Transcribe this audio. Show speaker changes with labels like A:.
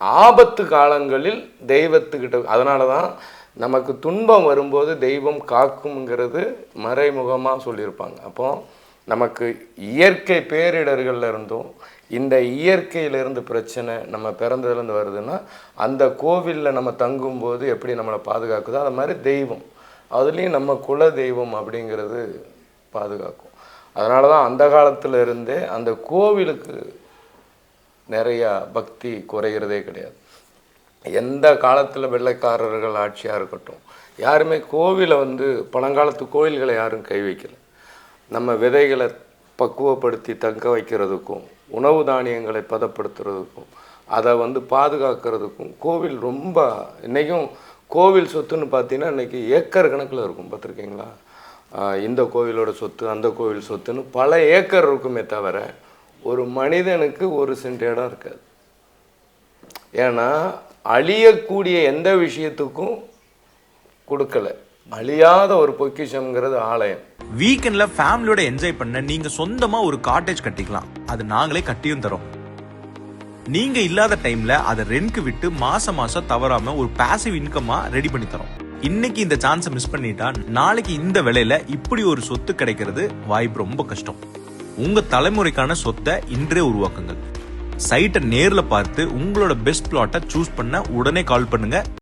A: ஆபத்து காலங்களில் தெய்வத்துக்கிட்ட அதனால தான் நமக்கு துன்பம் வரும்போது தெய்வம் காக்குங்கிறது மறைமுகமாக சொல்லியிருப்பாங்க. அப்போ நமக்கு இயற்கை பேரிடர்கள்ல இருந்தும் இந்த இயற்கையிலிருந்து பிரச்சனை நம்ம பிறந்ததுலேருந்து வருதுன்னா அந்த கோவிலில் நம்ம தங்கும்போது எப்படி நம்மளை பாதுகாக்குதோ அது மாதிரி தெய்வம். அதுலேயும் நம்ம குல தெய்வம் அப்படிங்கிறது பாதுகாக்கும். அதனால தான் அந்த காலத்தில் இருந்தே அந்த கோவிலுக்கு நிறையா பக்தி குறைகிறதே கிடையாது. எந்த காலத்தில் வெள்ளைக்காரர்கள் ஆட்சியாக இருக்கட்டும் யாருமே கோவிலை வந்து பழங்காலத்து கோவில்களை யாரும் கை வைக்கல. நம்ம விதைகளை பக்குவப்படுத்தி தங்க வைக்கிறதுக்கும் உணவு தானியங்களை பதப்படுத்துறதுக்கும் அதை வந்து பாதுகாக்கிறதுக்கும் கோவில் ரொம்ப இன்றைக்கும் கோவில் சொத்துன்னு பார்த்தீங்கன்னா இன்றைக்கி ஏக்கர் கணக்கில் இருக்கும். பார்த்துருக்கீங்களா? இந்த கோவிலோட சொத்து அந்த கோவில் சொத்துன்னு பல ஏக்கர் இருக்குமே தவிர ஒரு மனிதனுக்கு ஒரு சென்ட் இடம் இருக்காது. ஏன்னா அழியக்கூடிய எந்த விஷயத்துக்கும் கொடுக்கல. அழியாத ஒரு பொக்கிஷம்ங்கிறது ஆலயம்.
B: வீக்கெண்ட்ல ஃபேமிலியோட என்ஜாய் பண்ண நீங்க சொந்தமா ஒரு காட்டேஜ் கட்டிக்கலாம். அது நாங்களே கட்டியும் தரோம். நீங்க இல்லாத டைம்ல அதை ரெண்ட்க்கு விட்டு மாசம் மாசம் தவறாம ஒரு பாசிவ் இன்கமா ரெடி பண்ணி தரோம். இன்னைக்கு இந்த சான்ஸை மிஸ் பண்ணிட்டா நாளைக்கு இந்த விலையில இப்படி ஒரு சொத்து கிடைக்கிறது வாய்ப்பு ரொம்ப கஷ்டம். உங்க தலைமுறைக்கான சொத்தை இன்றே உருவாக்குங்கள். சைட்டை நேரில் பார்த்து உங்களோட பெஸ்ட் பிளாட்டை சூஸ் பண்ண உடனே கால் பண்ணுங்க.